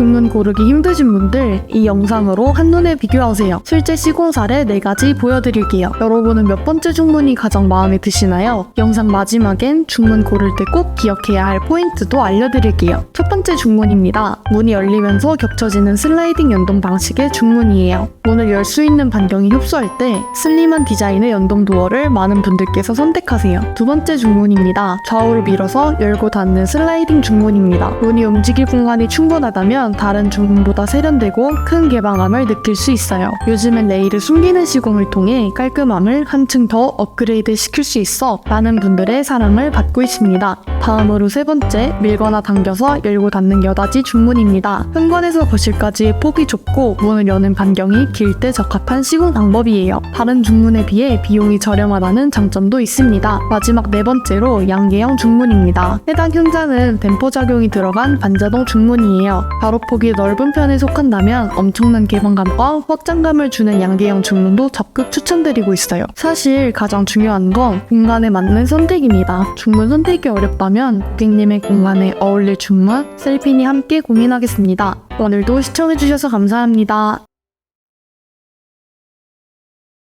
중문 고르기 힘드신 분들 이 영상으로 한눈에 비교하세요. 실제 시공 사례 4가지 보여드릴게요. 여러분은 몇 번째 중문이 가장 마음에 드시나요? 영상 마지막엔 중문 고를 때 꼭 기억해야 할 포인트도 알려드릴게요. 첫 번째 중문입니다. 문이 열리면서 겹쳐지는 슬라이딩 연동 방식의 중문이에요. 문을 열 수 있는 반경이 협소할 때 슬림한 디자인의 연동 도어를 많은 분들께서 선택하세요. 두 번째 중문입니다. 좌우를 밀어서 열고 닫는 슬라이딩 중문입니다. 문이 움직일 공간이 충분하다면 다른 중문보다 세련되고 큰 개방감을 느낄 수 있어요. 요즘엔 레일을 숨기는 시공을 통해 깔끔함을 한층 더 업그레이드 시킬 수 있어 많은 분들의 사랑을 받고 있습니다. 다음으로 세 번째, 밀거나 당겨서 열고 닫는 여닫이 중문입니다. 현관에서 거실까지 폭이 좁고 문을 여는 반경이 길 때 적합한 시공 방법이에요. 다른 중문에 비해 비용이 저렴하다는 장점도 있습니다. 마지막 네 번째로 양계형 중문입니다. 해당 현장은 댐퍼 작용이 들어간 반자동 중문이에요. 가로폭이 넓은 편에 속한다면 엄청난 개방감과 확장감을 주는 양계형 중문도 적극 추천드리고 있어요. 사실 가장 중요한 건 공간에 맞는 선택입니다. 중문 선택이 어렵다 면 고객님의 공간에 어울릴 중문, 셀핀이 함께 고민하겠습니다. 오늘도 시청해주셔서 감사합니다.